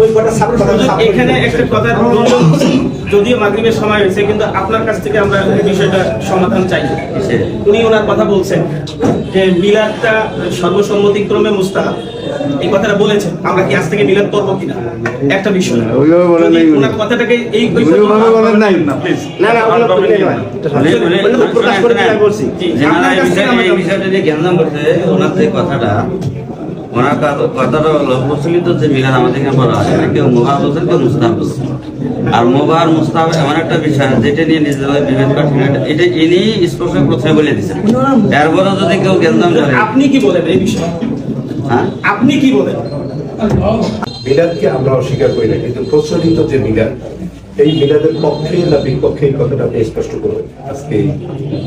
ওই কটা এখানে একটা কথা যদিও মাগরিবের সময় হয়েছে কিন্তু আপনার কাছ থেকে আমরা বিষয়টা সমাধান চাই। উনি ওনার কথা বলছেন যে মিলাদটা সর্বসম্মতিক্রমে মুস্তাহাব। এই কথাটা বলেছেন। আমরা কি আজ থেকে মিলাদ করব কিনা? একটা বিষয়। ওইভাবে বলেন নাই ওনার কথাটাকে এই ওইভাবে বলেন নাই। না প্লিজ না না ওগুলো প্রকাশ করে বলছি জি এই বিষয়টা যে জ্ঞান করছে ওনার যে কথাটা ওনার কথাটা হলো প্রচলিত যে মিলাদ আমাদের এখানে বলা হয় এটা কেউ মোবাহ বলছেন কেউ মুস্তাহ বলছেন আর মোবাহ মুস্তাহ এমন একটা বিষয় যেটা নিয়ে নিজেদের বিভেদ এটা- ইনি স্পষ্ট প্রথমে বলে দিচ্ছেন এরপরে যদি কেউ করে আপনি কি বলেন এই বিষয়ে? হ্যাঁ? আপনি কি বলেন? মিলাদকে আমরা অস্বীকার করি না কিন্তু প্রচলিত যে মিলাদ এই মিলাদের পক্ষে না বিপক্ষে এই কথাটা আপনি স্পষ্ট করবেন আজকে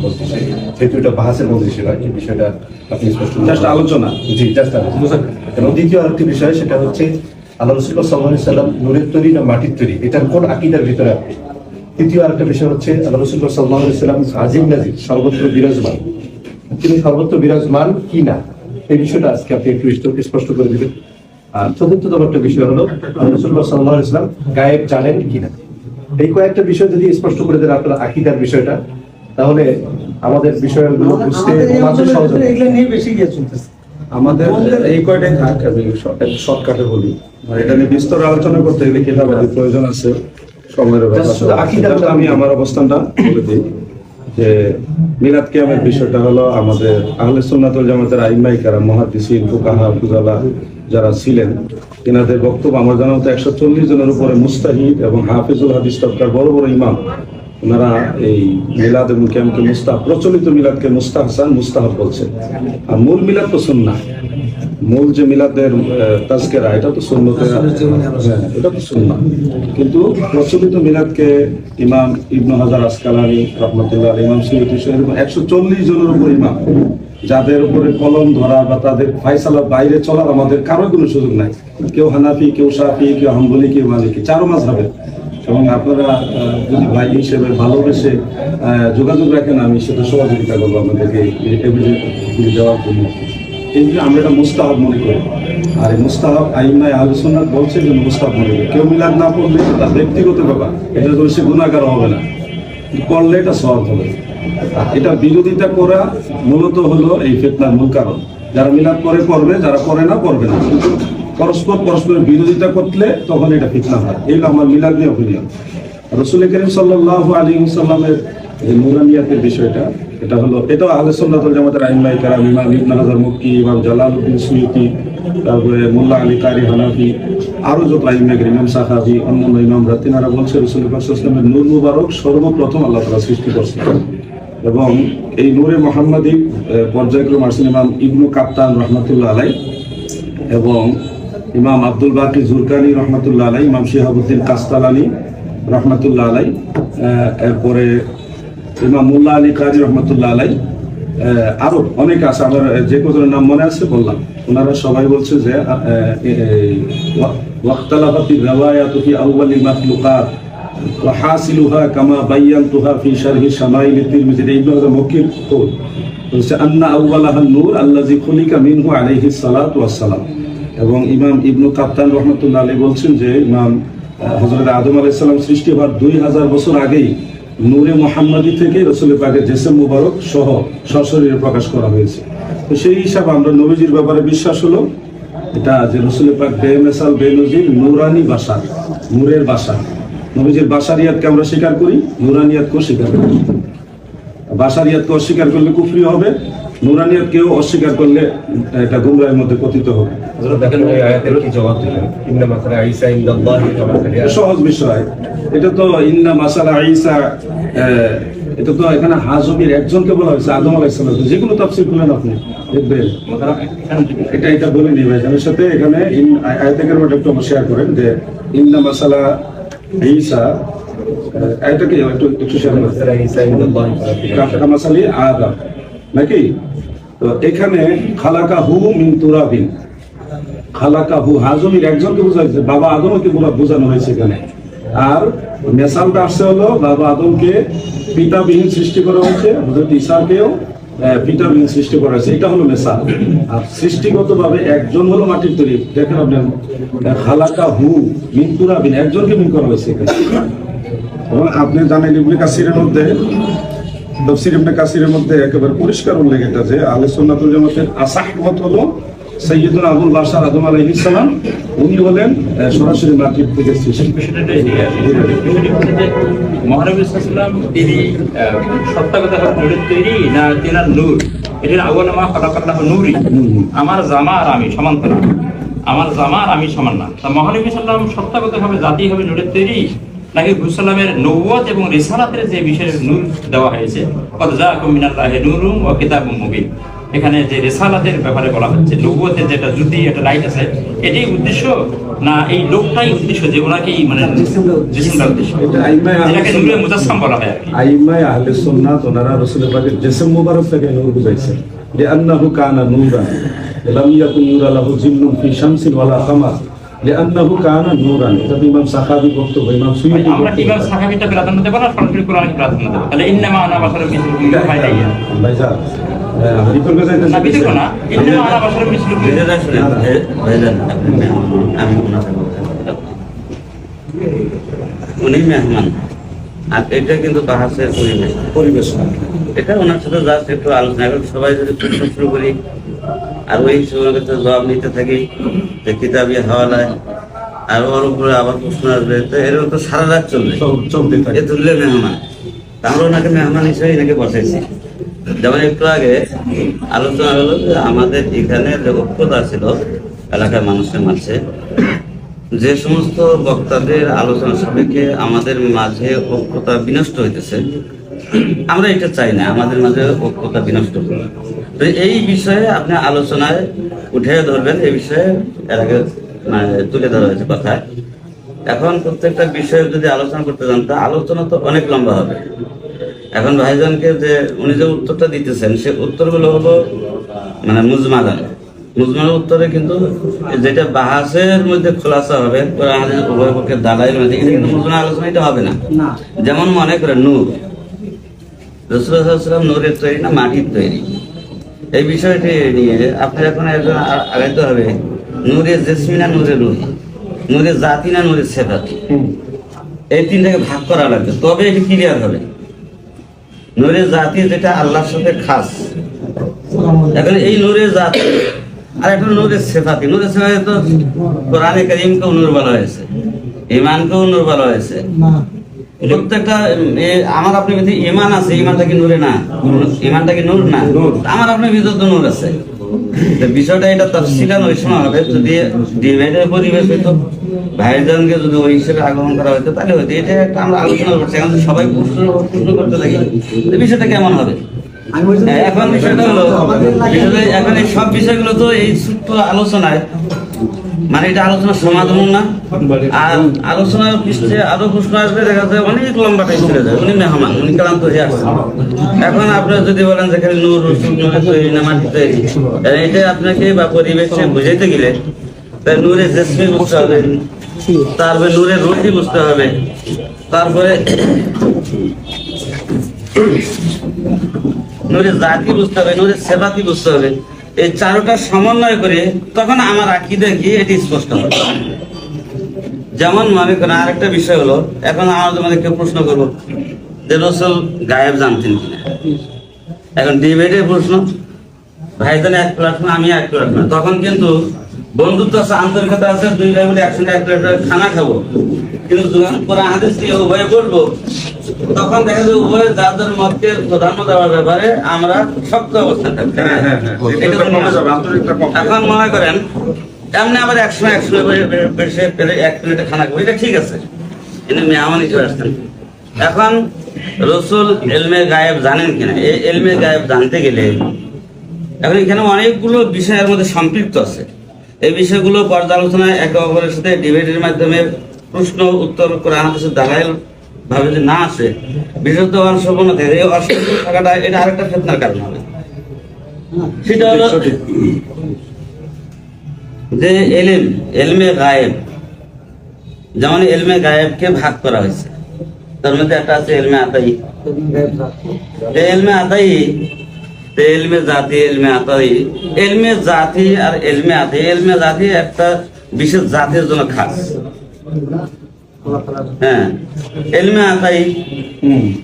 মজলিসে। যেহেতু এটা বাহাসের মধ্যে ছিল এই বিষয়টা আপনি স্পষ্ট। Just আলোচনা। জি জাস্ট আলোচনা। এবং দ্বিতীয় আরেকটি বিষয় সেটা হচ্ছে আল্লাহ রসুল্লাহ সাল্লাহ সাল্লাম নূরের তৈরি না মাটির তৈরি? এটার কোন আকিদার ভিতরে আপনি? তৃতীয় আরেকটা বিষয় হচ্ছে আল্লাহ রসুল্লাহ সাল্লাহ সাল্লাম আজিম নাজির সর্বত্র বিরাজমান। তিনি সর্বত্র বিরাজমান কি না? এই বিষয়টা আজকে আপনি একটু স্প- স্পষ্ট করে দিবেন। আর চতুর্থতম একটা বিষয় হলো আল্লাহ রসুল্লাহ সাল্লাহ ইসলাম গায়েব জানেন কিনা এই কয়েকটা বিষয় যদি স্পষ্ট করে দেন আপনার আকিদার বিষয়টা তাহলে আমাদের বিষয়গুলো বুঝতে সহজ নিয়ে বেশি গিয়ে চলতেছে। আমাদের এই কয়টাই থাক আমি শর্টকাটে বলি। এটা নিয়ে বিস্তর আলোচনা করতে গেলে কিতাবাদি প্রয়োজন আছে সময়ের ব্যাপার আমি আমার অবস্থানটা বলে দিই যে মিলাদ কিয়ামের বিষয়টা হলো আমাদের আহলে সুন্নাতুল জামাতের আইমাই কারা মহাদিসিন ফুকাহা ফুজালা যারা ছিলেন এনাদের বক্তব্য আমার জানা মতো একশো চল্লিশ জনের উপরে মুস্তাহিদ এবং হাফিজুল হাদিস তবকার বড় বড় ইমাম। ওনারা এই মিলাদ এবং কিয়ামকে মুস্তাহ প্রচলিত মিলাদকে মুস্তাহসান মুস্তাহাব বলছেন। আর মূল মিলাদ তো সুন্না মূল যে মিলাদের তাজকেরা এটা তো সুন্নতে হ্যাঁ, এটা তো সুন্না কিন্তু প্রচলিত মিলাদকে ইমাম ইবনু হাজার আসকালানি রহমতুল্লাহ ইমাম সৈয়দ এরকম একশো চল্লিশ জনের উপর ইমাম। যাদের উপরে কলম ধরা বা তাদের ফাইসালা বাইরে চলার আমাদের কারও কোনো সুযোগ নাই। কেউ হানাফি, কেউ সাফি, কেউ হাম্বলি, কেউ মালিকি, চারো মাস হবে এবং আপনারা যদি ভাই হিসেবে ভালোবেসে যোগাযোগ রাখেন, আমি সেটা সহযোগিতা করব আপনাদেরকে দেওয়ার জন্য। যে আমরা এটা মুস্তাহাব মনে করি। আর এই মুস্তাহাব আইনায় আলোচনা বলছে যে মুস্তাহাব মনে করি। কেউ মিলাদ না করলে তার ব্যক্তিগত ব্যাপার। এটা করে সে গুণাগার হবে না। করলে এটা সহজ হবে। এটা বিরোধিতা করা মূলত হলো এই ফেতনার মূল কারণ। যারা মিলাদ করে করবে যারা করে না করবে না। পরস্পর পরস্পরের বিরোধিতা করলে তখন এটা ফিতনা হয়। এই আমার মিলাদ নিয়ে অপিনিয়ন রসুল করিম সাল্লাহ আলী সাল্লামের এই নুরানিয়াতের বিষয়টা, এটা হলো এটাও আহলে সুন্নাতুল জামাতের আইমাই কারাম, ইমাম ইবনে হাজার মুক্তি ইমাম জালালউদ্দিন সুয়ুতি, তারপরে মোল্লা আলী কারি হানাফি, আরও যত আইমাই ইমাম সাহাবি, অন্যান্য ইমামরা, তিনারা বলছে রসুল ইসলামের নূর মুবারক সর্বপ্রথম আল্লাহ তালা সৃষ্টি করছে এবং এই নূরে মোহাম্মদী পর্যায়ক্রম আসেন ইমাম ইবনু কাপ্তান রহমতুল্লাহ আলাই এবং ইমাম আব্দুল বাকি জুরকানি রহমতুল্লাহ আলাই ইমাম শিহাবুদ্দিন কাস্তালানি রহমতুল্লাহ আলাই এরপরে ইমাম মুল্লা আলী কাজী রহমতুল্লাহ আলাই আহ, আরও অনেক আছে আমার যে কজনের নাম মনে আছে বললাম। ওনারা সবাই বলছে যে ওয়াক্তালাফাতি রাওয়ায়াতু ফি আউয়ালিল মাখলুকাত। وحاصلها كما بينتها في شرح شمائل الترمذي ابن هذا مكير قول বলছে আন্না আউ্বালাহা নূর আল্লাজি খুলিকা মিনহু আলাইহি সালাত ওয়াসসালাম এবং ইমাম ইবনু কাপ্তান রহমতুল্লাহ আলী বলছেন যে ইমাম হযরত আদম আলাইহিস সালাম সৃষ্টি হওয়ার দুই হাজার বছর আগেই নূরে মোহাম্মদী থেকে রসুল পাকের জেসেম মুবারক সহ সশরীরে প্রকাশ করা হয়েছে তো সেই হিসাবে আমরা নবীজির ব্যাপারে বিশ্বাস হলো এটা যে রসুল পাক বেমেসাল বেনজির নুরানি বাসা নূরের বাসা নবীজির বাসারিয়াতকে আমরা স্বীকার করি নুরানিয়াতকেও স্বীকার করি। বাসারিয়াতকে অস্বীকার করলে কুফরি হবে নুরানিয়াতকেও অস্বীকার করলে এটা গুমরাহের মধ্যে পতিত হবে। আয়াতের সহজ বিষয়। এটা তো ইন্না মাসালা আহ, এটা তো এখানে হাজমির একজনকে বলা হয়েছে আদম আলাইসালাম যে কোনো তাফসির খুলেন আপনি দেখবেন। এটা এটা বলে নিবে এর সাথে এখানে ইন- আয়- একটু শেয়ার করেন যে ইন্না মাসালা ঈসা একটু একটু শেয়ার কামাসালি আদম নাকি তো এখানে খালাকা হু মিন তুরাবিন। খালাকা হু হাজমির একজনকে বোঝাচ্ছে বাবা আদমকে বোঝানো হয়েছে এখানে। আর মেসালটা আসছে হলো বাবা আদমকে পিতাবিহীন সৃষ্টি করা হয়েছে হজরত ঈসাকেও। ভিটামিন সৃষ্টি করা হয়েছে। এটা হলো আর একজন হলো মাটির তৈরি। দেখেন হালাকা হু মিন তুরাবিন একজনকে মিন করা হয়েছে এবং আপনি জানেন ইবনে কাসিরের মধ্যে তফসির ইবনে কাসিরের মধ্যে একেবারে পরিষ্কার উল্লেখ এটা যে সুন্নাতুল জামাতের আসাহ মত হলো সৈয়দুল আবুল বাশার আদম উনি হলেন সরাসরি মাটির থেকে আমার জামা আর আমি সমান্ত না। আমার জামা আর আমি সমান না। তা মহানবী সাল্লাম সত্তাগত ভাবে জাতি হবে নূরের তৈরি, নাকি হুসালামের নৌবত এবং রিসালাতের যে বিষয়ে নূর দেওয়া হয়েছে যা কুমিনাল্লাহে নূরুম ও কিতাবুম মুবিন। এখানে যে রেসালাতের ব্যাপারে বলা হচ্ছে নৌবতের যেটা জ্যোতি একটা লাইট আছে। এটাই উদ্দেশ্য না এই লোকটাই উদ্দেশ্য যে ওনাকেই মানে জিসমটা উদ্দেশ্য। এটা আইমায় আহলে যেটাকে নূরে মুজাসসাম বলা হয় কি। আহলে সুন্নাত ওনারা রাসূলের পাকের জিসম মুবারক থেকে নূর বুঝাইছে। যে আন্নাহু কানা নূরান লাম ইয়াকুন নূরা লাহু জিন্নুন ফি শামসিন ওয়ালা কামার। লিআন্নাহু কানা নূরান এটা তো ইমাম সাহাবী বক্তব্য ইমাম সুয়ুতি আমরা সাহাবিটা প্রাধান্য দেবো না? সরাসরি কোরআনকে প্রাধান্য দেবো। তাহলে ইন্নামা আনা বাসারের মিসলুম নাই ভাইজান উনি মেহমান আর এটা কিন্তু পরিবেশ এটা ওনার সাথে একটু আলোচনা সবাই যদি শুরু করি আর ওই সময়ের কাছে জবাব নিতে থাকি যে কিতাবি হাওয়ালায় আর ওর উপরে আবার প্রশ্ন আসবে তো এরকম তো সারা রাত চলবে চলতে এ তুললে মেহমান তা আমরা ওনাকে মেহমান হিসেবে এনাকে বসাইছি যেমন একটু আগে আলোচনা হলো যে আমাদের এখানে যে ঐক্যতা ছিল, এলাকার মানুষের মাঝে, যে সমস্ত বক্তাদের আলোচনা সাপেক্ষে আমাদের মাঝে ঐক্যতা বিনষ্ট হইতেছে, আমরা এটা চাই না, আমাদের মাঝে ঐক্যতা বিনষ্ট হোক। তো এই বিষয়ে আপনি আলোচনায় উঠে ধরবেন, এই বিষয়ে আগে মানে তুলে ধরা হয়েছে কথায় এখন প্রত্যেকটা বিষয়ে যদি আলোচনা করতে যান, তা আলোচনা তো অনেক লম্বা হবে এখন ভাইজানকে যে উনি যে উত্তরটা দিতেছেন সে উত্তরগুলো হলো মানে মুজমালান মুজমাল উত্তরে কিন্তু যেটা বাহাসের মধ্যে খোলাসা হবে উভয় পক্ষের দালাইয়ের মধ্যে কিন্তু মুজমাল আলোচনা এটা হবে না। যেমন মনে করে নূর। রসুলাম নূরের তৈরি না মাটির তৈরি? এই বিষয়টি নিয়ে আপনি এখন একজন আগাইতে হবে নূরের জেসমি না নূরের রুহি নূরের জাতি না নূরের সেবাতি এই তিনটাকে ভাগ করা লাগবে। তবে এটি ক্লিয়ার হবে। নূরের জাতি যেটা আল্লাহর সাথে খাস। এখন এই নুরে জাতি আর একটা নূরের সেফাতি। নূরের সেফাতি তো কোরআনে করিমকেও নূর বলা হয়েছে ইমানকেও নূর বলা হয়েছে। প্রত্যেকটা আমার আপনার ভিতরে ইমান আছে ইমানটা কি নূরে না? ইমানটা কি নূর না? আমার আপনার ভিতরে তো নূর আছে। বিষয়টা এটা তফসিলান ওই সময় হবে যদি ডিভাইডের পরিবেশ হইতো ভাইজানকে যদি ওই হিসেবে আগমন করা হতো তাহলে হয়তো এটা একটা আমরা আলোচনা করছি। এখন সবাই প্রশ্ন প্রশ্ন করতে লাগি তো বিষয়টা কেমন হবে? হ্যাঁ, এখন বিষয়টা হলো এখন এই সব বিষয়গুলো তো এই সূত্র আলোচনায় মানে এটা আলোচনার সমাধান না। আর আলোচনার পৃষ্ঠে আরও প্রশ্ন আসবে দেখা যায় অনেক লম্বা টাইম চলে যায় উনি মেহমান উনি ক্লান্ত হয়ে আসছেন এখন আপনারা যদি বলেন যে খালি নূর রসুল নূরে তৈরি না মাটি তৈরি এটা আপনাকে বা পরিবেশে বুঝাইতে গেলে তাই নূরে জেসমি বুঝতে হবে তারপরে নূরের রুটি বুঝতে হবে। তারপরে নূরের জাতি বুঝতে হবে নূরের সেবাতি বুঝতে হবে। এই চারোটা সমন্বয় করে তখন আমার আকিদে কি এটি স্পষ্ট হবে। যেমন মনে করেন আরেকটা বিষয় হলো, এখন আমার তোমাদের কেউ প্রশ্ন করব, যে রসুল গায়েব জানতেন কিনা? এখন ডিবেটের প্রশ্ন, ভাইজান এক প্ল্যাটফর্ম আমি এক প্ল্যাটফর্ম তখন কিন্তু বন্ধুত্ব আছে, আন্তরিকতা আছে, দুই ভাই বলে একসঙ্গে এক প্লেট খানা খাব। কিন্তু কোরআন হাদিস দিয়ে উভয়ে বলব তখন দেখা যাবে উভয় যার যার মতকে প্রাধান্য দেওয়ার ব্যাপারে আমরা শক্ত অবস্থান হ্যাঁ, হ্যাঁ, হ্যাঁ। এখন মনে করেন এমনি আবার বেশি এক প্লেটে খানা খাব। এটা ঠিক আছে। কিন্তু মেহমান হিসেবে আসতেন। এখন রসুল এলমে গায়েব জানেন কিনা? এই এলমে গায়েব জানতে গেলে এখন এখানে অনেকগুলো বিষয়ের মধ্যে সম্পৃক্ত আছে। এই বিষয়গুলো পর্যালোচনায় একে অপরের সাথে ডিবেটের মাধ্যমে প্রশ্ন উত্তর করে আমাদের দালাইল ভাবে যে না আসে বিশেষত থাকে এই অংশগ্রহণ থাকাটা এটা আরেকটা ফেতনার কারণ হবে। সেটা হলো যে এলিম এলমে গায়েব যেমন এলমে গায়েবকে ভাগ করা হয়েছে তার মধ্যে একটা আছে এলমে আতাই। এই এলমে আতাই তো এলমে জাতি এলমে আতাই এলমে জাতি আর এলমে আতি এলমে জাতি একটা বিশেষ জাতির জন্য খাস। হ্যাঁ। এলমে আতাই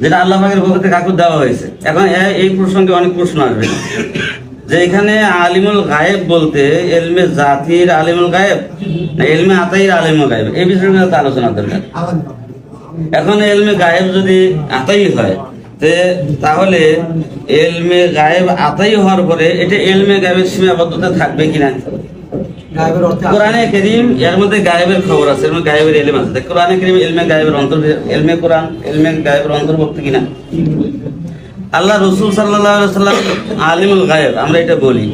যেটা আল্লাহ পাকের পক্ষ থেকে কাকুর দেওয়া হয়েছে। এখন এই প্রসঙ্গে অনেক প্রশ্ন আসবে। যে এখানে আলিমুল গায়েব বলতে এলমে জাতির আলিমুল গায়েব না এলমে আতাইর আলিমুল গায়েব? এই বিষয়ে আলোচনা দরকার। এখন এলমে গায়েব যদি আতাই হয় তে তাহলে এলমে গায়েব আতাই হওয়ার পরে এটা এলমে গায়েবের সীমাবদ্ধতা থাকবে কিনা? কোরআনে করিম এর মধ্যে গায়েবের খবর আছে এর মধ্যে গায়েবের আছে। কোরআনে করিম এলমে গায়েবের অন্তর এলমে কোরআন এলমে গায়েবের অন্তর্ভুক্ত কিনা? আল্লাহ রসুল সাল্লাম আলিমুল গায়েব আমরা এটা বলি।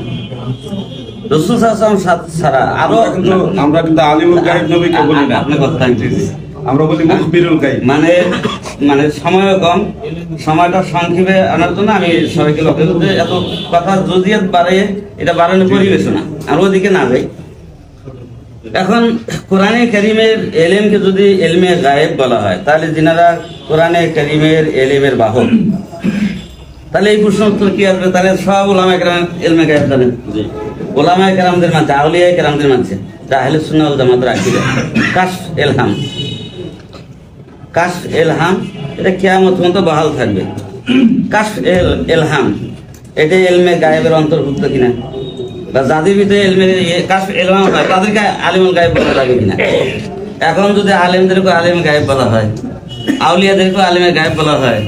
রসুল সাল্লাম ছাড়া আরও আমরা কিন্তু আলিমুল গায়েব নবীকে বলি না। আপনি কথা আমরা বলি মুখবিরুল গায়েব। মানে মানে সময় কম সময়টা সংক্ষেপে আনার জন্য আমি সবাইকে লক্ষ্য করতে এত কথা জজিয়াত বাড়ে এটা বাড়ানোর পরিবেশ না। আর ওদিকে না যাই। এখন কোরআনে করিমের এলেমকে যদি এলমে গায়েব বলা হয়, তাহলে যিনারা কোরআনে করিমের এলেমের বাহক, তাহলে এই প্রশ্ন উত্তর কি আসবে? তাহলে সব ওলামা কেরাম এলমে গায়েব জানেন ওলামা কেরামদের মানছে আউলিয়া কেরামদের মানছে তাহলে সুন্নাল জামাত রাখি কাশ এলহাম। কাশ এলহাম, এটা কেয়ামত পর্যন্ত বহাল থাকবে। কাশ এল, এলহাম এটা এলমে গায়েবের অন্তর্ভুক্ত কিনা? যাদের ভিতরে এলমে কাশ এলহাম হয়, তাদেরকে আলিমুল গায়েব বলা যাবে কিনা? এখন যদি আলেমদেরকে আলিম গায়েব বলা হয়, আউলিয়াদেরকে আলিমে গায়েব বলা হয়,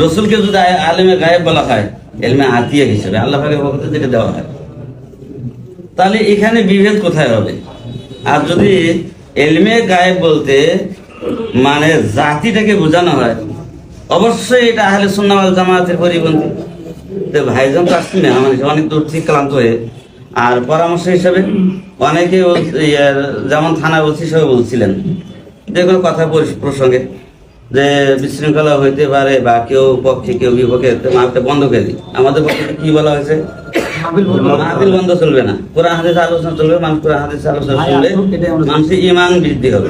রসুলকে যদি আলিমে গায়েব বলা হয়, এলমে আতিয়া হিসেবে, আল্লাহ পক্ষ যেটা দেওয়া হয়, তাহলে এখানে বিভেদ কোথায় হবে? আর যদি এলমে গায়েব বলতে মানে জাতিটাকে বোঝানো হয়, অবশ্যই এটা আহলে সুন্নাওয়াল জামাতের পরিপন্থী। তো ভাইজান তো আসছেন না মানে অনেক দূর থেকে ক্লান্ত হয়ে। আর পরামর্শ হিসেবে অনেকে ইয়ে, যেমন থানা ওসি হিসেবে বলছিলেন যে কোনো কথা পরি- প্রসঙ্গে যে বিশৃঙ্খলা হইতে পারে বা কেউ পক্ষে কেউ বিপক্ষে তো মাপটা বন্ধ করে দিই। আমাদের পক্ষে কি বলা হয়েছে? মাহফিল বন্ধ চলবে না। কোরআন হাদিস আলোচনা চলবে মানুষ কোরআন হাদিস আলোচনা শুনলে মানুষের ইমান বৃদ্ধি হবে।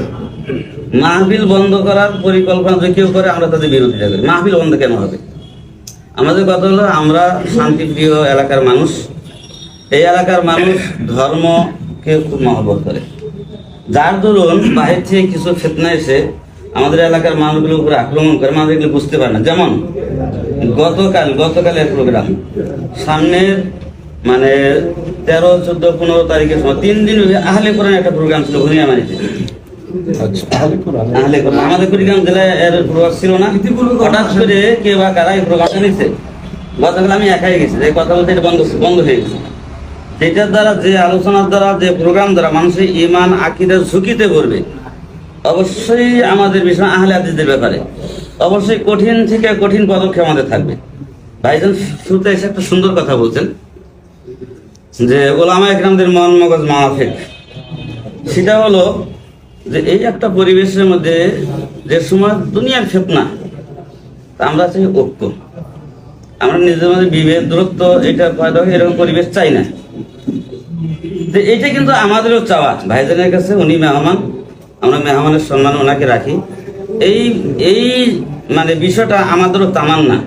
মাহফিল বন্ধ করার পরিকল্পনা যদি কেউ করে আমরা তাদের বিরোধিতা করি। মাহফিল বন্ধ কেন হবে? আমাদের কথা হলো আমরা শান্তিপ্রিয় এলাকার মানুষ। এই এলাকার মানুষ ধর্মকে খুব মহব্বত করে। যার দরুন বাহির থেকে কিছু ফেতনা এসে আমাদের এলাকার মানুষগুলোর উপরে আক্রমণ করে, মানুষ এগুলো বুঝতে পারে না। যেমন গতকাল গতকালের প্রোগ্রাম। সামনের মানে তেরো, চোদ্দ, পনেরো তারিখের সময় তিন দিন আহলে কোরআন একটা প্রোগ্রাম ছিল ভুনিয়ামারিতে আচ্ছা। আমি একাই গেছি কথা বলতে বন্ধ হয়ে গেছে। দ্বারা যে আলোচনার দ্বারা, যে প্রোগ্রাম দ্বারা মানুষের ইমান ঝুঁকিতে পড়বে, অবশ্যই আমাদের বিষয় আহলে হাদিসদের ব্যাপারে। অবশ্যই কঠিন থেকে কঠিন পদক্ষেপ আমাদের থাকবে। ভাইজান, শুরুতে এসে একটা সুন্দর কথা বলছেন, যে ওলামা একরামদের মন মগজ মাফেক সেটা হলো যে এই একটা পরিবেশের মধ্যে যে সময় দুনিয়ার ফেতনা আমরা চাই ঐক্য। আমরা নিজেদের মধ্যে বিভেদ দূরত্ব এটা পয়দা হয়, এরকম পরিবেশ চাই না। তো এটা কিন্তু আমাদেরও চাওয়া। ভাইজানের কাছে উনি মেহমান আমরা মেহমানের সম্মান ওনাকে রাখি। এই এই মানে বিষয়টা আমাদেরও তামান না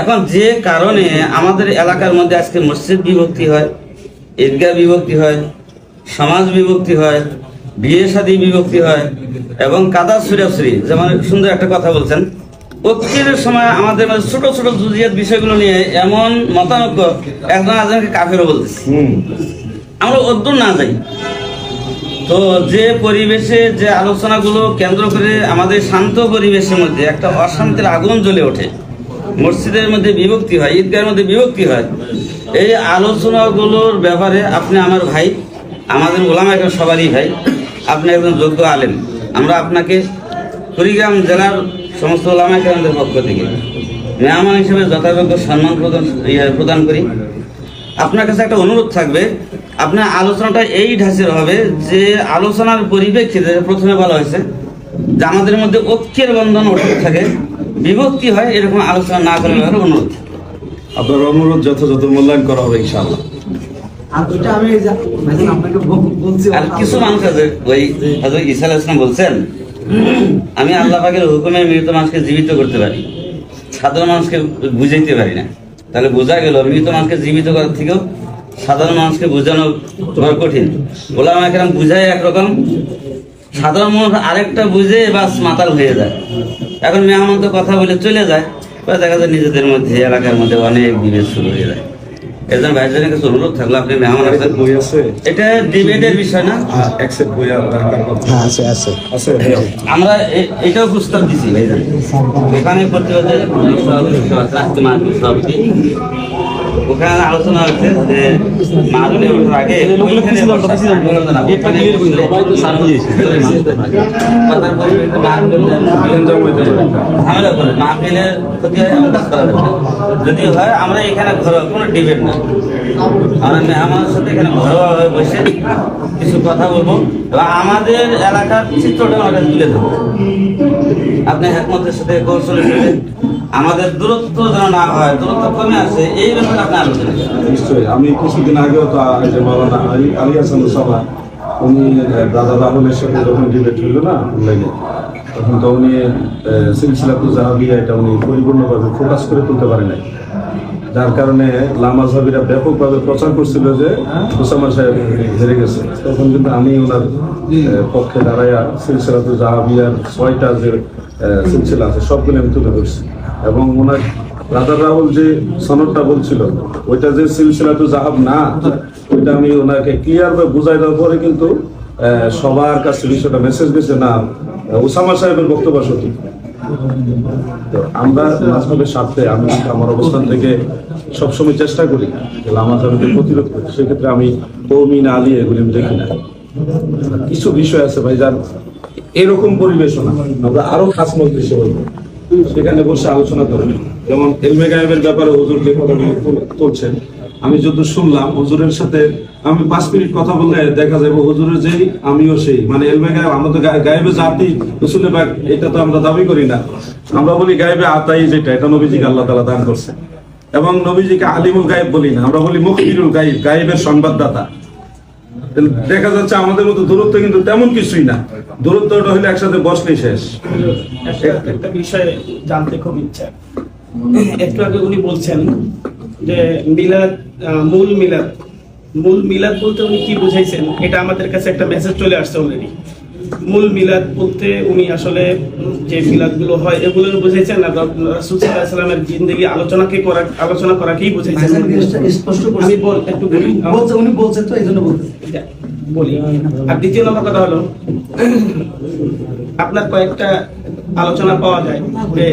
এখন যে কারণে আমাদের এলাকার মধ্যে আজকে মসজিদ বিভক্তি হয় ঈদগাহ বিভক্তি হয় সমাজ বিভক্তি হয় বিয়ে শাদী বিভক্তি হয় এবং কাদা সুরাসুরি যেমন সুন্দর একটা কথা বলছেন। ঐক্যের সময় আমাদের মধ্যে ছোট ছোট জুজিয়াত বিষয়গুলো নিয়ে এমন মতানৈক্য একজন আজকে কাফেরও বলতেছে। আমরা অদ্দূর না যাই তো যে পরিবেশে যে আলোচনাগুলো কেন্দ্র করে আমাদের শান্ত পরিবেশের মধ্যে একটা অশান্তির আগুন জ্বলে ওঠে মসজিদের মধ্যে বিভক্তি হয় ঈদগাহের মধ্যে বিভক্তি হয় এই আলোচনাগুলোর ব্যাপারে আপনি আমার ভাই আমাদের ওলামা একজন সবারই ভাই আপনি একজন যোগ্য আলেম। আমরা আপনাকে কুড়িগ্রাম জেলার সমস্ত ওলামা কেন্দ্রের পক্ষ থেকে মেহমান হিসেবে যথাযোগ্য সম্মান প্রদান ইয়ে প্রদান করি। আপনার কাছে একটা অনুরোধ থাকবে, আপনার আলোচনাটা এই ঢাঁচের হবে যে আলোচনার পরিপ্রেক্ষিতে প্রথমে বলা হয়েছে যে আমাদের মধ্যে ঐক্যের বন্ধন অটুট থাকে, বিভক্তি হয়, এরকম আলোচনা না করার অনুরোধ। আপনার অনুরোধ যথাযথ মূল্যায়ন করা হবে ইনশাআল্লাহ। আর আমি আপনাকে বলছি আর কিছু মানুষ আছে ওই হয়তো ঈসা আলাইহিস সালাম বলছেন আমি আল্লাহ পাকের হুকুমে মৃত মানুষকে জীবিত করতে পারি। সাধারণ মানুষকে বুঝাইতে পারি না। তাহলে বোঝা গেল মৃত মানুষকে জীবিত করার থেকেও সাধারণ মানুষকে বোঝানো বড় কঠিন। বলে আমাকে বুঝাই একরকম সাধারণ মানুষ আরেকটা বুঝে বাস মাতাল হয়ে যায়। এখন মেহমান তো কথা বলে চলে যায় দেখা যায় নিজেদের মধ্যে এলাকার মধ্যে অনেক বিভেদ শুরু হয়ে যায়। এর জন্য ভাইজানের কাছে অনুরোধ থাকল আপনি মেহমান আছেন। বই আছে। এটা ডিবেটের বিষয় না? অ্যাকসেপ্ট বই দরকার হ্যাঁ আছে আছে। আছে? আমরা এটাও প্রস্তাব দিছি ভাইজান। এখানে প্রতিবাদে রাষ্ট্র মাহফিল সভাপতি ওখানে আলোচনা হচ্ছে যে মাহফিলে ওঠার আগে ওইখানে ঝামেলা করে। যদি হয় আমরা এখানে ঘরোয়া কোনো ডিবেট না। সাথে এখানে বসে কিছু কথা বলব এবং আমাদের এলাকার চিত্রটা তুলে ধরবো। আপনি সাথে কৌশলের সাথে আমাদের দূরত্ব যেন না হয়, দূরত্ব কমে আসে, এই ব্যাপারে আপনি আলোচনা নিশ্চয়ই। আমি কিছুদিন আগেও তো যে আলী হাসান সভা উনি দাদা রাহুলের সাথে যখন ডিবেট হইল না অনলাইনে তখন তো উনি সিলসিলাতু জাহাবিয়া এটা উনি পরিপূর্ণভাবে ফোকাস করে তুলতে পারে নাই। যার কারণে লামা সাহাবিরা ব্যাপকভাবে প্রচার করছিল যে ওসামা সাহেব হেরে গেছে। তখন কিন্তু আমি ওনার পক্ষে দাঁড়াইয়া সিলসিলাতু জাহাবিয়ার ছয়টা যে সিলসিলা আছে সবগুলো আমি তুলে ধরছি। এবং ওনার রাধা রাহুল যে সনদটা বলছিল ওইটা যে সিলসিলাতু জাহাব না ওইটা আমি ওনাকে ক্লিয়ার ভাবে বুঝাই দেওয়ার পরে কিন্তু সবার কাছে বিষয়টা মেসেজ গেছে না ওসামা সাহেবের বক্তব্য সঠিক। তো আমরা মাঝহের স্বার্থে, আমি আমার অবস্থান থেকে সবসময় চেষ্টা করি যে লামাজারকে প্রতিরোধ করি। সেক্ষেত্রে আমি কৌমি না আলী এগুলি আমি দেখি না। কিছু বিষয় আছে ভাই, যার এরকম পরিবেশনা, আমরা আরও খাস মজলিসে বলব সেখানে বসে আলোচনা করব। যেমন এলমে গায়েবের ব্যাপারে হুজুর যে কথাগুলো তুলছেন। আমি যত শুনলাম, হুজুরের সাথে আমি পাঁচ মিনিট কথা বললে দেখা যাবে হুজুরের যেই, আমিও সেই। মানে এলমে গায়েব, আমরা তো গায়েবে জাতি রসুলের বাগ এটা তো আমরা দাবি করি না। আমরা বলি গায়েবে আতাই যেটা, এটা নবীজিকে আল্লাহ তালা দান করছে। এবং নবীজিকে আলিমুল গায়েব বলি না, আমরা বলি মুখবিরুল গায়েব, গায়েবের সংবাদদাতা। দেখা যাচ্ছে আমাদের মতো দূরত্ব কিন্তু তেমন কিছুই না। দূরত্বটা হলে একসাথে বসলেই শেষ। একটা- বিষয়ে জানতে খুব ইচ্ছা। একটু আগে উনি বলছেন যে মিলাদ মূল মিলাদ। মূল মিলাদ বলতে উনি কি বুঝাইছেন এটা আমাদের কাছে একটা মেসেজ চলে আসছে অলরেডি মূল মিলাদ বলতে উনি আসলে যে মিলাদগুলো হয় এগুলো বুঝাইছেন না রাসুলের জিন্দগি আলোচনাকে করা আলোচনা করাকেই বুঝাইছেন। স্পষ্ট আমি বল একটু বলি। বলছে উনি বলছেন তো এই জন্য বলতে বলি। আর দ্বিতীয় নম্বর কথা হলো আপনার কয়েকটা আলোচনা পাওয়া যায় যে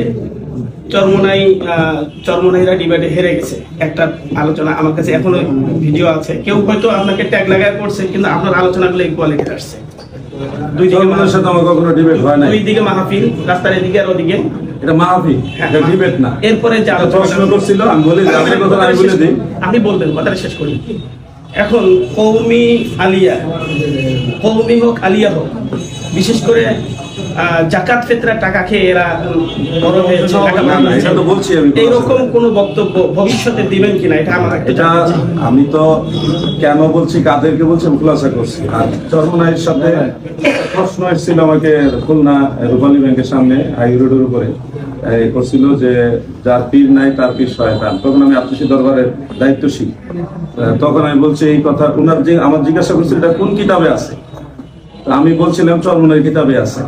চরমনাই চরমনাইরা ডিবেটে হেরে গেছে। একটা আলোচনা আমার কাছে এখনও ভিডিও আছে। কেউ হয়তো আপনাকে ট্যাগ লাগায় করছে কিন্তু আপনার আলোচনাগুলো ইকুয়ালিটি আসছে। দুই দিকে জনগণের সাথে আমার কখনো ডিবেট হয় নাই। দুই দিকে মাহফিল রাস্তার এদিকে আর ওদিকে। এটা মাহাফি এটা ডিবেট না। এরপরে যে আলোচনা করছিল আমি বলি কথা আমি বলে দিই। আপনি বলবেন কথাটা শেষ করি। এখন কৌমি আলিয়া কৌমি হোক আলিয়া হোক বিশেষ করে জাকাত ফেতরার টাকা খেয়ে এরা বড় হয়েছে। এইরকম কোন বক্তব্য ভবিষ্যতে দিবেন কিনা এটা আমার এটা আমি তো কেন বলছি কাদেরকে বলছি আমি খুলাসা করছি। আর চরমনাইয়ের সাথে প্রশ্ন এসেছিল আমাকে খুলনা রূপালী ব্যাংকের সামনে হাই রোডের উপরে। করছিল যে যার পীর নাই তার পীর শয়তান। তখন আমি আত্মীয় দরবারের দায়িত্বশীল। তখন আমি বলছি এই কথা ওনার যে আমার জিজ্ঞাসা করছিল এটা কোন কিতাবে আছে? আমি বলছিলাম চরমনের কিতাবে আছে।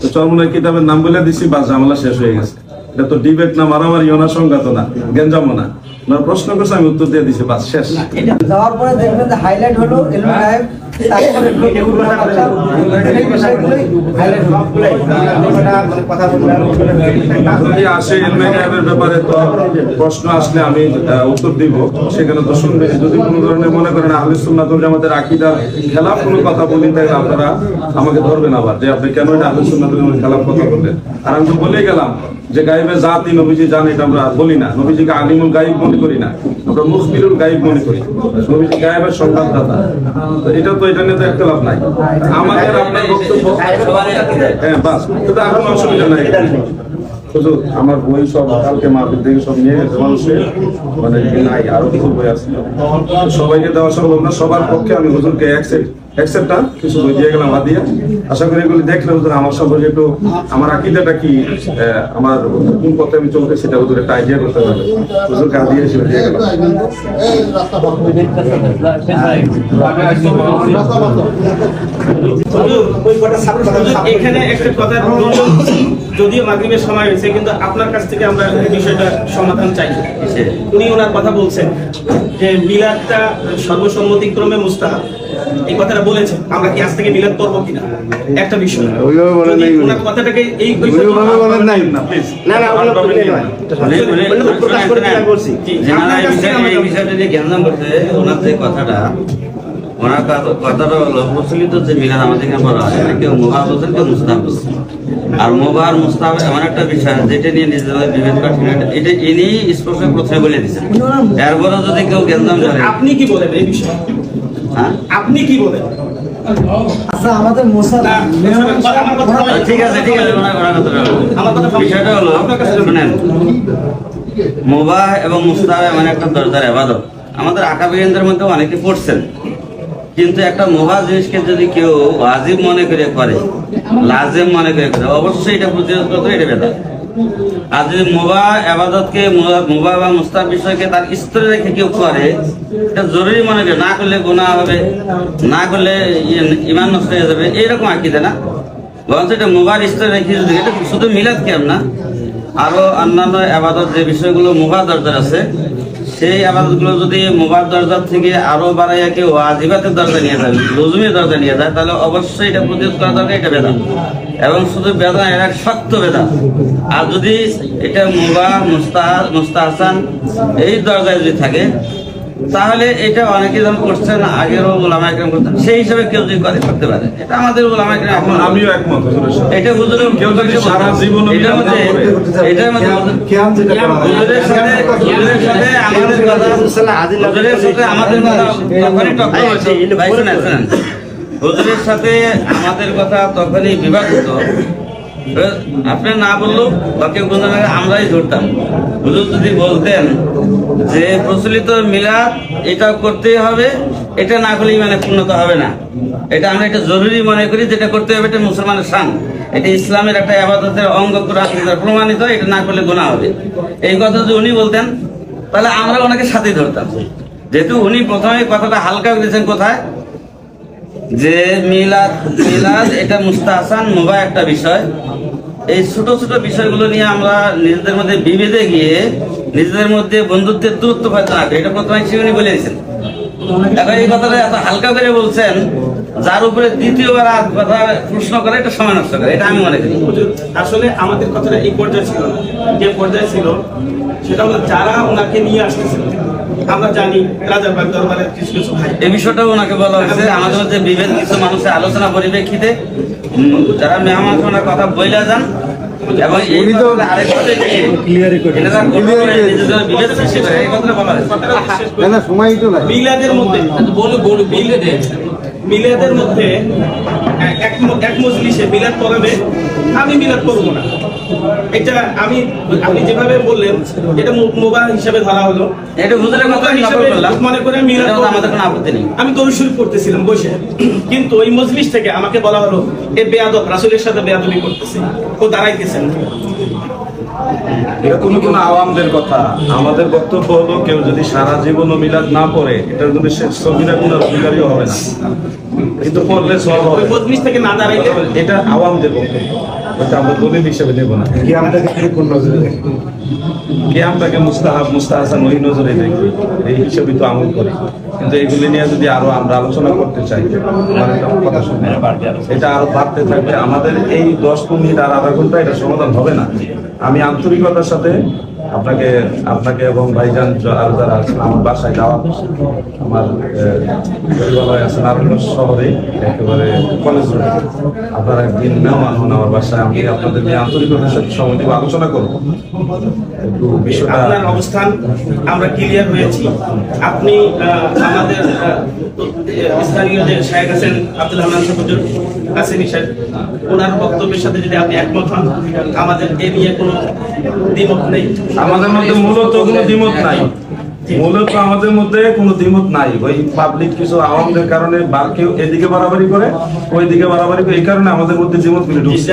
তো চরমনের কিতাবের নাম বলে দিছি বা ঝামেলা শেষ হয়ে গেছে। এটা তো ডিবেট না মারামারি না সংঘাত না গেঞ্জামো না। ওনার প্রশ্ন করছে আমি উত্তর দিয়ে দিছি বাস শেষ। যাওয়ার পরে দেখবেন হাইলাইট হলো প্রশ্ন আসলে আমি উত্তর দিব। সেখানে তো যদি ধরনের মনে করেন আকীদার কথা বলি তাহলে আপনারা আমাকে ধরবেন আবার যে আপনি কেন এটা আহলে সুন্নাতুল জামাতের খেলাফ কথা বললেন। আর আমি তো বলেই গেলাম যে গাইবের জাতি নবীজি জানে, এটা আমরা বলি না। নবীজিকে আলিমুল গাইব মনে করি না। আমরা মুখবিরুল গাইব মনে করি। নবীজি গায়েবের সংবাদদাতা। এটা তো এটা নিয়ে তো লাভ নাই। আমাদের আপনার বক্তব্য হ্যাঁ বাস। কিন্তু এখন অসুবিধা নাই। আমার বই সব কালকে মাহফিল থেকে সব নিয়ে গেছে মানুষের। মানে নাই আরও কিছু বই আছে। সবাইকে দেওয়া সম্ভব না। সবার পক্ষে আমি হুজুরকে অ্যাকসেপ্ট অ্যাকসেপ্টটা কিছু বই দিয়ে গেলাম আশা করি এগুলি দেখলে হুজুর আমার সম্পর্কে একটু আমার আকিদাটা কি আমার কোন পথে আমি চলতে সেটা হুজুর একটা আইডিয়া করতে পারবে হুজুর কাজ হিসেবে দিয়ে কথা যদিও সময় হয়েছে, কিন্তু আপনার কাছ থেকে আমরা বিষয়টা সমাধান চাই? উনি কথা বলছেন যে সর্বসম্মতিক্রমে মুস্তাহাব। এই কথাটা বলেছেন। আমরা কি আজ থেকে মিলাদ করব কিনা? একটা বিষয় ওইভাবে বলেন নাই কথাটাকে এই ওইভাবে বলেন নাই। না প্লিজ না না ওগুলো প্রকাশ করে বলছি। বিষয়টা করতে ওনার যে কথাটা ওনার কথাটা হলো প্রচলিত যে মিলাদ আমাদের এখানে বলা হয় কেউ মোবাহ বলছেন কেউ মুস্তাহ বলছেন আর মোবাহ আর মুস্তাহ এমন একটা বিষয় যেটা নিয়ে নিজেদের বিভেদ এটা- ইনি স্পষ্ট প্রথমে বলে দিচ্ছেন এরপরে যদি কেউ জ্ঞান করে আপনি কি বলেন এই বিষয়ে? হ্যাঁ? আপনি কি বলেন? আচ্ছা আমাদের মোসা না, আমার কথা ঠিক আছে ঠিক আছে ওনার ওনার কথাটা হলো। আমার কথা বিষয়টা হলো শুনেন। মোবাহ এবং মুস্তাহ এমন একটা দরজার এবাদত আমাদের মধ্যে অনেকে পড়ছেন। কিন্তু একটা মোবাহ জিনিসকে যদি কেউ ওয়াজিব মনে করে করে লাজেম মনে করে করে অবশ্যই এটা প্রতিরোধ করতে এটা বেদা আর যদি মোবা আবাদতকে মোবা বা মুস্তার বিষয়কে তার স্তরে রেখে কেউ করে, এটা জরুরি মনে করে, না করলে গুণা হবে, না করলে ইমান নষ্ট হয়ে যাবে, এইরকম আঁকিতে না? বরঞ্চ এটা মোবার স্তরে রেখে যদি, এটা শুধু মিলাদ কেম না, আরও অন্যান্য আবাদত যে বিষয়গুলো মোবা দরজার আছে সেই আবাদতগুলো যদি মোবার দরজা থেকে আরও বাড়াইয়া কেউ আজিবাতের দরজা নিয়ে যায়, লজুমের দরজা নিয়ে যায়, তাহলে অবশ্যই এটা প্রতিরোধ করা দরকার, এটা বেদা এবং শুধু বেদা এটা শক্ত বেদা আর যদি এটা মুবা, মুস্তাহ, মুস্তাহসান, এই দরজায় যদি থাকে তাহলে এটা অনেকে যেমন করছেন আগেরও ওলামা একরম করতেন সেই হিসাবে কেউ যদি করে করতে পারে। এটা আমাদের ওলামা একরম এখন আমিও একমত এটা হুজুরের কেউ যদি সারা জীবন এটার মধ্যে এটার মধ্যে খেয়াল যেটা করা হয়। হুজুরের সাথে হুজুরের সাথে আমাদের কথা হুজুরের সাথে আমাদের কথা তখনই টক্কর হয়েছে ভাই শুনেন হুজুরের সাথে আমাদের কথা তখনই বিবাদ হতো আপনি না বললেও বা কেউ কোনো আমরাই ধরতাম। হুজুর যদি বলতেন যে প্রচলিত মিলাদ এটা করতেই হবে, এটা না করলে মানে পূর্ণতা হবে না। এটা আমরা এটা জরুরি মনে করি, যেটা করতে হবে এটা মুসলমানের শান। এটা ইসলামের একটা আবাদতের অঙ্গ প্রমাণিত, এটা না করলে গোনা হবে। এই কথা যদি উনি বলতেন, তাহলে আমরা ওনাকে সাথে ধরতাম। যেহেতু উনি প্রথমে কথাটা হালকা করেছেন কোথায়? যে মিলাদ মিলাদ, এটা মুস্তাহসান, মোবা একটা বিষয়। এই ছোট ছোট বিষয়গুলো নিয়ে আমরা নিজেদের মধ্যে বিভেদে গিয়ে নিজেদের মধ্যে বন্ধুত্বের দূরত্ব হয়তো না এটা প্রথমে শিবনী বলে দিয়েছেন এখন এই কথাটা এত হালকা করে বলছেন, যার উপরে দ্বিতীয়বার আর কথা প্রশ্ন করে, এটা সময় নষ্ট করে। এটা আমি মনে করি। আসলে আমাদের কথাটা এই পর্যায়ে ছিল না। যে পর্যায়ে ছিল, সেটা হলো যারা ওনাকে নিয়ে আসতেছিল। আমরা জানি রাজারবাগ দরবারের কিছু কিছু ভাই। এই বিষয়টাও ওনাকে বলা হয়েছে আমাদের মধ্যে বিভেদ কিছু মানুষের আলোচনা পরিপ্রেক্ষিতে যারা মেহমান কথা বইলা যান। এবং এই তো। না সময় তো মিলাদের মধ্যে বলে বলে মিলাদের মিলাদের মধ্যে এক এক মজলিসে মিলাদ পড়াবে আমি মিলাদ করব না। এটা আমি আপনি যেভাবে বললেন এটা মোবাইল হিসাবে ধরা হলো। এটা হুজুরের কথা আমি হিসাবে নকল করলাম। মনে করে মিলাদ এটার মধ্যে করব আমাদের কোনো আপত্তি নেই। আমি দরুদ শরীফ পড়তেছিলাম বসে। কিন্তু ওই মজলিস থেকে আমাকে বলা হলো এ বেয়াদব রাসূলের সাথে বেয়াদবি করতেছে। ও দাঁড়াইতেছেন এটা কোনো কোনো আওয়ামদের কথা। আমাদের বক্তব্য হলো কেউ যদি সারা জীবন মিলাদ না পড়ে এটার জন্য সে সবিরা গুনার অধিকারীও হবে না। কিন্তু পড়লে সব হবে মজলিস থেকে না দাঁড়াইলে? এটা আওয়ামদের বক্তব্য। ওটা আমরা দলিল হিসেবে নেব না। কোন নজরে কিয়ামটাকে মুস্তাহাব মুস্তাহাসান ওই নজরে এই হিসেবে তো আমল করি। কিন্তু এগুলি নিয়ে যদি আরও আমরা আলোচনা করতে চাই কথা শুনে এটা আরও বাড়তে থাকবে। আমাদের এই দশ মিনিট আর আধা ঘণ্টা এটা সমাধান হবে না। আমি আন্তরিকতার সাথে আপনাকে আপনাকে এবং ভাইজান আর যারা আছেন, আমার বাসায় যাওয়া আমার পরিবারে আছেন আরও শহরে, একেবারে কলেজ আপনারা একদিন মেহমান হন আমার বাসায়, আমি আপনাদের নিয়ে আন্তরিকতার সাথে সময় আলোচনা করব। আপনার অবস্থান আমরা ক্লিয়ার হয়েছি। আপনি আমাদের স্থানীয় যে শাহেখ আছেন আব্দুল রহমান হুজুর কাসেমি সাহেব ওনার বক্তব্যের সাথে যদি আপনি একমত হন আমাদের এ নিয়ে কোনো দ্বিমত নেই। আমাদের মধ্যে মূলত কোনো দ্বিমত নাই। মূলত আমাদের মধ্যে কোনো দ্বিমত নাই। ওই পাবলিক কিছু আওয়ামদের কারণে বা কেউ এদিকে বাড়াবাড়ি করে ওইদিকে বাড়াবাড়ি করে এই কারণে আমাদের মধ্যে দ্বিমত গুলি ঢুকছে।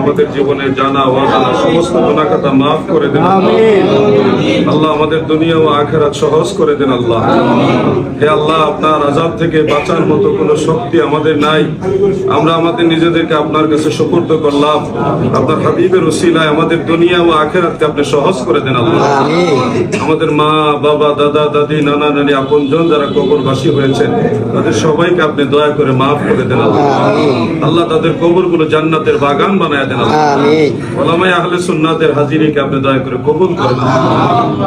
আমাদের জীবনে জানা অজানা সমস্ত মাফ করে দেন আল্লাহ। আমাদের দুনিয়া ও আখেরাত সহজ করে দেন আল্লাহ। হে আল্লাহ আপনার আজাব থেকে বাঁচার মতো কোনো শক্তি আমাদের নাই। আমরা আমাদের নিজেদেরকে আপনার কাছে করলাম। আপনার হাবিবের উসিলায় আমাদের দুনিয়া ও আখেরাতকে আপনি সহজ করে দেন আল্লাহ। আমাদের মা বাবা দাদা দাদি নানা নানি আপন যারা কবরবাসী হয়েছেন তাদের সবাইকে আপনি দয়া করে মাফ করে দেন আল্লাহ। আল্লাহ তাদের কবরগুলো জান্নাতের বাগান বানায় দেন ওলামাই আহলে সুন্নাতের হাজিরিকে আপনি দয়া করে কবুল করেন।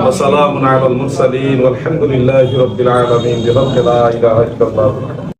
ওয়া সালামুন আলাল মুরসালিন। ওয়ালহামদুলিল্লাহি রাব্বিল আলামিন। বিহাক্কি লা ইলাহা ইল্লাল্লাহ।